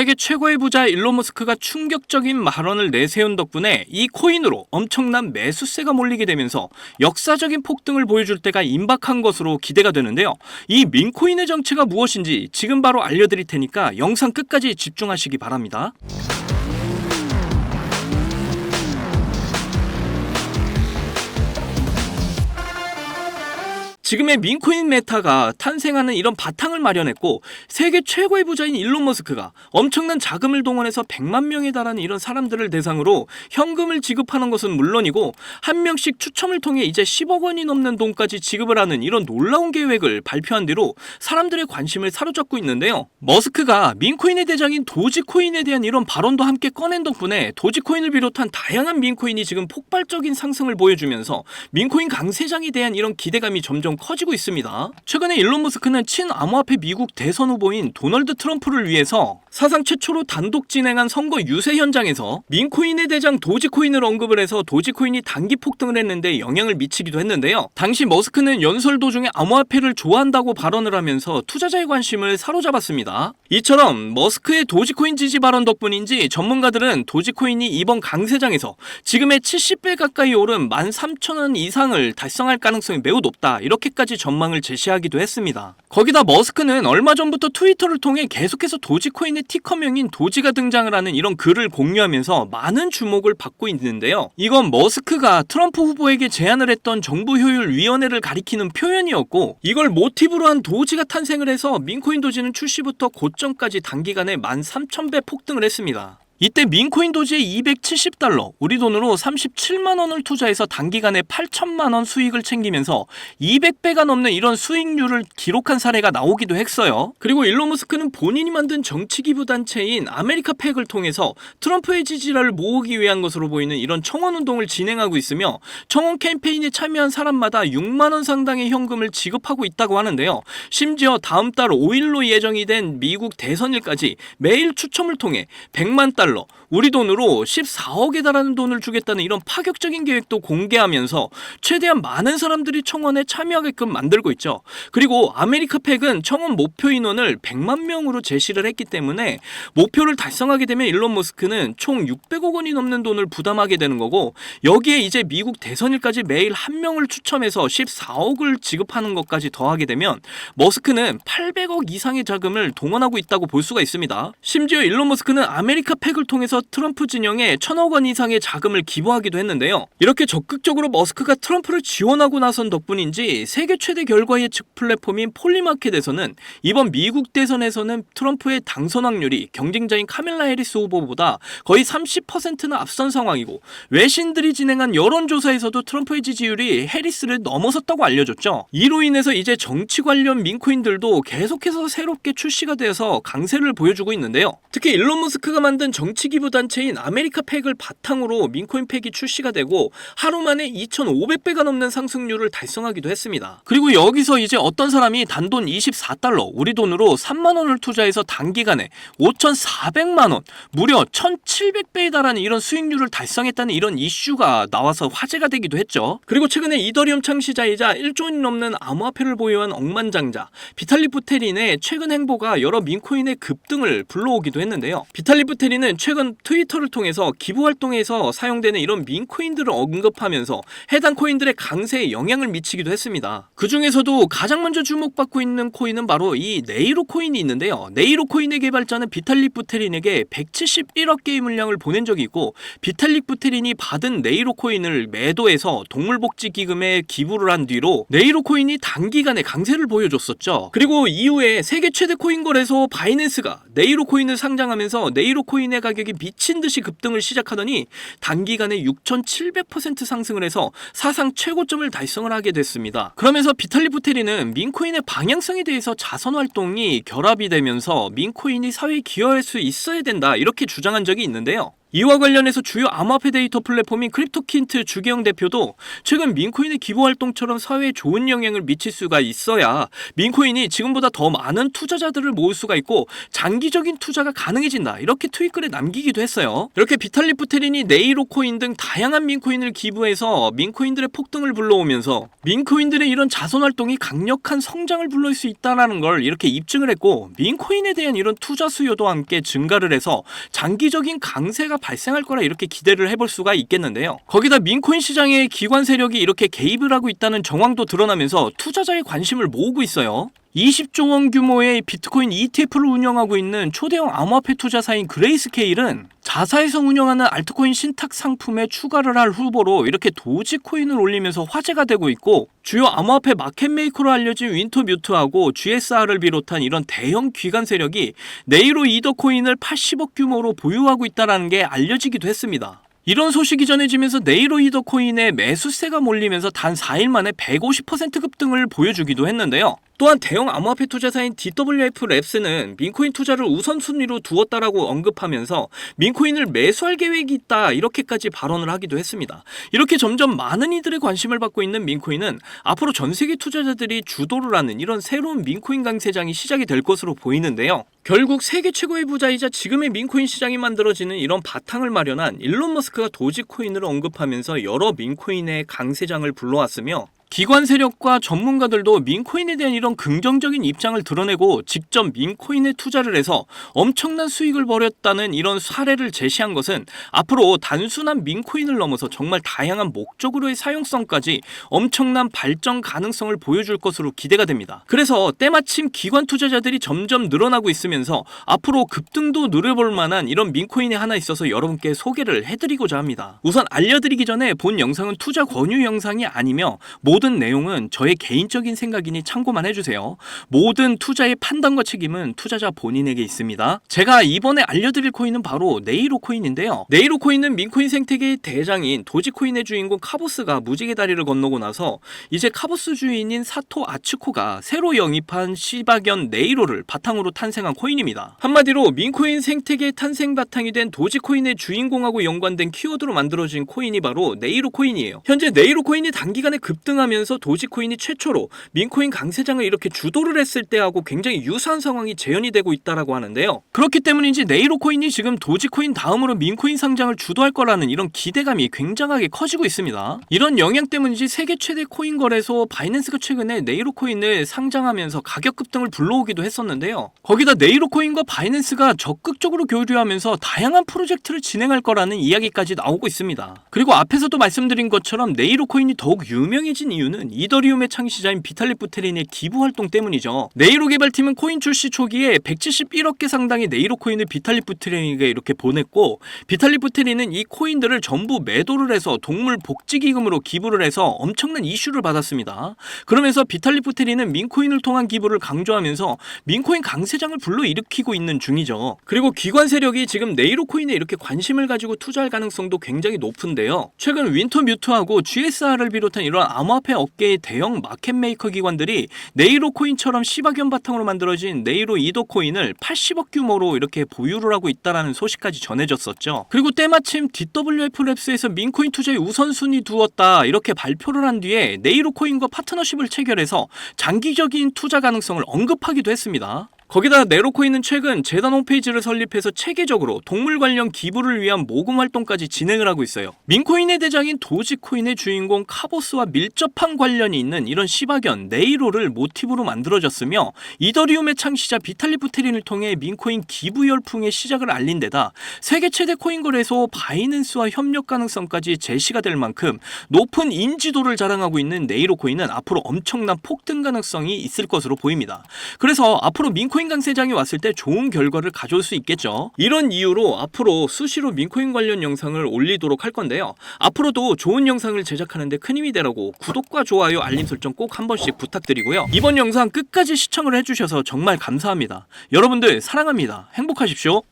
세계 최고의 부자 일론 머스크가 충격적인 발언을 내세운 덕분에 이 코인으로 엄청난 매수세가 몰리게 되면서 역사적인 폭등을 보여줄 때가 임박한 것으로 기대가 되는데요. 이 민코인의 정체가 무엇인지 지금 바로 알려드릴 테니까 영상 끝까지 집중하시기 바랍니다. 지금의 민코인 메타가 탄생하는 이런 바탕을 마련했고 세계 최고의 부자인 일론 머스크가 엄청난 자금을 동원해서 100만 명에 달하는 이런 사람들을 대상으로 현금을 지급하는 것은 물론이고 한 명씩 추첨을 통해 이제 10억 원이 넘는 돈까지 지급을 하는 이런 놀라운 계획을 발표한 뒤로 사람들의 관심을 사로잡고 있는데요. 머스크가 민코인의 대장인 도지코인에 대한 이런 발언도 함께 꺼낸 덕분에 도지코인을 비롯한 다양한 민코인이 지금 폭발적인 상승을 보여주면서 민코인 강세장에 대한 이런 기대감이 점점 커지고 있습니다. 최근에 일론 머스크는 친암호화폐 미국 대선 후보인 도널드 트럼프를 위해서 사상 최초로 단독 진행한 선거 유세 현장에서 민코인의 대장 도지코인을 언급을 해서 도지코인이 단기 폭등을 했는데 영향을 미치기도 했는데요. 당시 머스크는 연설 도중에 암호화폐를 좋아한다고 발언을 하면서 투자자의 관심을 사로잡았습니다. 이처럼 머스크의 도지코인 지지 발언 덕분인지 전문가들은 도지코인이 이번 강세장에서 지금의 70배 가까이 오른 13,000원 이상을 달성할 가능성이 매우 높다. 이렇게 까지 전망을 제시하기도 했습니다. 거기다 머스크는 얼마 전부터 트위터를 통해 계속해서 도지코인의 티커명인 도지가 등장을 하는 이런 글을 공유하면서 많은 주목을 받고 있는데요. 이건 머스크가 트럼프 후보에게 제안을 했던 정부 효율 위원회를 가리키는 표현이었고 이걸 모티브로 한 도지가 탄생을 해서 민코인 도지는 출시부터 고점까지 단기간에 13,000배 폭등을 했습니다. 이때 민코인 도지의 270달러, 우리 돈으로 37만 원을 투자해서 단기간에 8천만 원 수익을 챙기면서 200배가 넘는 이런 수익률을 기록한 사례가 나오기도 했어요. 그리고 일론 머스크는 본인이 만든 정치 기부 단체인 아메리카 팩을 통해서 트럼프의 지지자를 모으기 위한 것으로 보이는 이런 청원 운동을 진행하고 있으며 청원 캠페인에 참여한 사람마다 6만 원 상당의 현금을 지급하고 있다고 하는데요. 심지어 다음 달 5일로 예정이 된 미국 대선일까지 매일 추첨을 통해 100만 달러, 우리 돈으로 14억에 달하는 돈을 주겠다는 이런 파격적인 계획도 공개하면서 최대한 많은 사람들이 청원에 참여하게끔 만들고 있죠. 그리고 아메리카 팩은 청원 목표 인원을 100만 명으로 제시를 했기 때문에 목표를 달성하게 되면 일론 머스크는 총 600억 원이 넘는 돈을 부담하게 되는 거고 여기에 이제 미국 대선일까지 매일 한 명을 추첨해서 14억을 지급하는 것까지 더하게 되면 머스크는 800억 이상의 자금을 동원하고 있다고 볼 수가 있습니다. 심지어 일론 머스크는 아메리카 팩을 통해서 트럼프 진영에 천억 원 이상의 자금을 기부하기도 했는데요. 이렇게 적극적으로 머스크가 트럼프를 지원하고 나선 덕분인지 세계 최대 결과 예측 플랫폼인 폴리마켓에서는 이번 미국 대선에서는 트럼프의 당선 확률이 경쟁자인 카밀라 해리스 후보보다 거의 30%나 앞선 상황이고 외신들이 진행한 여론조사에서도 트럼프의 지지율이 해리스를 넘어섰다고 알려졌죠. 이로 인해서 이제 정치 관련 민코인들도 계속해서 새롭게 출시가 되어서 강세를 보여주고 있는데요. 특히 일론 머스크가 만든 정치 기부 단체인 아메리카 팩을 바탕으로 민코인 팩이 출시가 되고 하루 만에 2,500배가 넘는 상승률을 달성하기도 했습니다. 그리고 여기서 이제 어떤 사람이 단돈 24달러, 우리 돈으로 3만 원을 투자해서 단기간에 5,400만 원, 무려 1,700배에 달하는 이런 수익률을 달성했다는 이런 이슈가 나와서 화제가 되기도 했죠. 그리고 최근에 이더리움 창시자이자 1조 원이 넘는 암호화폐를 보유한 억만장자 비탈리 부테린의 최근 행보가 여러 민코인의 급등을 불러오기도 했는데요. 비탈리 부테린은 최근 트위터를 통해서 기부 활동에서 사용되는 이런 민코인들을 언급하면서 해당 코인들의 강세에 영향을 미치기도 했습니다. 그 중에서도 가장 먼저 주목받고 있는 코인은 바로 이 네이로 코인이 있는데요. 네이로 코인의 개발자는 비탈릭 부테린에게 171억 개의 물량을 보낸 적이 있고 비탈릭 부테린이 받은 네이로 코인을 매도해서 동물복지 기금에 기부를 한 뒤로 네이로 코인이 단기간에 강세를 보여줬었죠. 그리고 이후에 세계 최대 코인 거래소 바이낸스가 네이로 코인을 상장하면서 네이로 코인의 가격이 미친 듯이 급등을 시작하더니 단기간에 6,700% 상승을 해서 사상 최고점을 달성을 하게 됐습니다. 그러면서 비탈리 부테리는 민코인의 방향성에 대해서 자선 활동이 결합이 되면서 민코인이 사회에 기여할 수 있어야 된다 이렇게 주장한 적이 있는데요. 이와 관련해서 주요 암호화폐 데이터 플랫폼인 크립토킨트 주기영 대표도 최근 민코인의 기부 활동처럼 사회에 좋은 영향을 미칠 수가 있어야 민코인이 지금보다 더 많은 투자자들을 모을 수가 있고 장기적인 투자가 가능해진다. 이렇게 트윗글에 남기기도 했어요. 이렇게 비탈리 부테린이 네이로 코인 등 다양한 민코인을 기부해서 민코인들의 폭등을 불러오면서 민코인들의 이런 자선 활동이 강력한 성장을 불러올 수 있다라는 걸 이렇게 입증을 했고 민코인에 대한 이런 투자 수요도 함께 증가를 해서 장기적인 강세가 발생할 거라 이렇게 기대를 해볼 수가 있겠는데요. 거기다 민코인 시장에 기관 세력이 이렇게 개입을 하고 있다는 정황도 드러나면서 투자자의 관심을 모으고 있어요. 20조 원 규모의 비트코인 ETF를 운영하고 있는 초대형 암호화폐 투자사인 그레이스케일은 자사에서 운영하는 알트코인 신탁 상품에 추가를 할 후보로 이렇게 도지코인을 올리면서 화제가 되고 있고 주요 암호화폐 마켓메이커로 알려진 윈터뮤트하고 GSR을 비롯한 이런 대형 기관 세력이 네이로 이더코인을 80억 규모로 보유하고 있다는 게 알려지기도 했습니다. 이런 소식이 전해지면서 네이로 이더 코인의 매수세가 몰리면서 단 4일 만에 150% 급등을 보여주기도 했는데요. 또한 대형 암호화폐 투자사인 DWF 랩스는 민코인 투자를 우선순위로 두었다라고 언급하면서 민코인을 매수할 계획이 있다 이렇게까지 발언을 하기도 했습니다. 이렇게 점점 많은 이들의 관심을 받고 있는 민코인은 앞으로 전 세계 투자자들이 주도를 하는 이런 새로운 민코인 강세장이 시작이 될 것으로 보이는데요. 결국 세계 최고의 부자이자 지금의 민코인 시장이 만들어지는 이런 바탕을 마련한 일론 머스크가 도지코인을 언급하면서 여러 민코인의 강세장을 불러왔으며 기관 세력과 전문가들도 민코인에 대한 이런 긍정적인 입장을 드러내고 직접 민코인에 투자를 해서 엄청난 수익을 벌였다는 이런 사례를 제시한 것은 앞으로 단순한 민코인을 넘어서 정말 다양한 목적으로의 사용성까지 엄청난 발전 가능성을 보여줄 것으로 기대가 됩니다. 그래서 때마침 기관 투자자들이 점점 늘어나고 있으면서 앞으로 급등도 누려볼 만한 이런 민코인이 하나 있어서 여러분께 소개를 해드리고자 합니다. 우선 알려드리기 전에 본 영상은 투자 권유 영상이 아니며 모든 내용은 저의 개인적인 생각이니 참고만 해주세요. 모든 투자의 판단과 책임은 투자자 본인에게 있습니다. 제가 이번에 알려드릴 코인은 바로 네이로 코인인데요. 네이로 코인은 민코인 생태계의 대장인 도지코인의 주인공 카보스가 무지개 다리를 건너고 나서 이제 카보스 주인인 사토 아츠코가 새로 영입한 시바견 네이로를 바탕으로 탄생한 코인입니다. 한마디로 민코인 생태계의 탄생 바탕이 된 도지코인의 주인공하고 연관된 키워드로 만들어진 코인이 바로 네이로 코인이에요. 현재 네이로 코인이 단기간에 급등하 면서 도지코인이 최초로 민코인 강세장을 이렇게 주도를 했을 때하고 굉장히 유사한 상황이 재현이 되고 있다라고 하는데요. 그렇기 때문인지 네이로 코인이 지금 도지코인 다음으로 민코인 상장을 주도할 거라는 이런 기대감이 굉장하게 커지고 있습니다. 이런 영향 때문인지 세계 최대 코인 거래소 바이낸스가 최근에 네이로 코인을 상장하면서 가격 급등을 불러오기도 했었는데요. 거기다 네이로 코인과 바이낸스가 적극적으로 교류하면서 다양한 프로젝트를 진행할 거라는 이야기까지 나오고 있습니다. 그리고 앞에서도 말씀드린 것처럼 네이로 코인이 더욱 유명해진 이유 는 이더리움의 창시자인 비탈리 부테린의 기부 활동 때문이죠. 네이로 개발팀은 코인 출시 초기에 171억 개 상당의 네이로 코인을 비탈리 부테린에게 이렇게 보냈고 비탈리 부테린은 이 코인들을 전부 매도를 해서 동물 복지 기금으로 기부를 해서 엄청난 이슈를 받았습니다. 그러면서 비탈리 부테린은 민코인을 통한 기부를 강조하면서 민코인 강세장을 불러일으키고 있는 중이죠. 그리고 기관 세력이 지금 네이로 코인에 이렇게 관심을 가지고 투자할 가능성도 굉장히 높은데요. 최근 윈터 뮤트하고 GSR을 비롯한 이런 암호화폐 업계의 대형 마켓 메이커 기관들이 네이로 코인처럼 시바견 바탕으로 만들어진 네이로 이더 코인을 80억 규모로 이렇게 보유를 하고 있다라는 소식까지 전해졌었죠. 그리고 때마침 DWF 랩스에서 민코인 투자에 우선순위 두었다 이렇게 발표를 한 뒤에 네이로 코인과 파트너십을 체결해서 장기적인 투자 가능성을 언급하기도 했습니다. 거기다 네로코인은 최근 재단 홈페이지를 설립해서 체계적으로 동물 관련 기부를 위한 모금 활동까지 진행을 하고 있어요. 민코인의 대장인 도지코인의 주인공 카보스와 밀접한 관련이 있는 이런 시바견 네이로를 모티브로 만들어졌으며 이더리움의 창시자 비탈리 부테린을 통해 민코인 기부 열풍의 시작을 알린 데다 세계 최대 코인 거래소 바이낸스와 협력 가능성까지 제시가 될 만큼 높은 인지도를 자랑하고 있는 네이로 코인은 앞으로 엄청난 폭등 가능성이 있을 것으로 보입니다. 그래서 앞으로 민코인 강세장이 왔을 때 좋은 결과를 가져올 수 있겠죠. 이런 이유로 앞으로 수시로 민코인 관련 영상을 올리도록 할 건데요. 앞으로도 좋은 영상을 제작하는데 큰 힘이 되라고 구독과 좋아요, 알림 설정 꼭 한 번씩 부탁드리고요. 이번 영상 끝까지 시청을 해주셔서 정말 감사합니다. 여러분들 사랑합니다. 행복하십시오.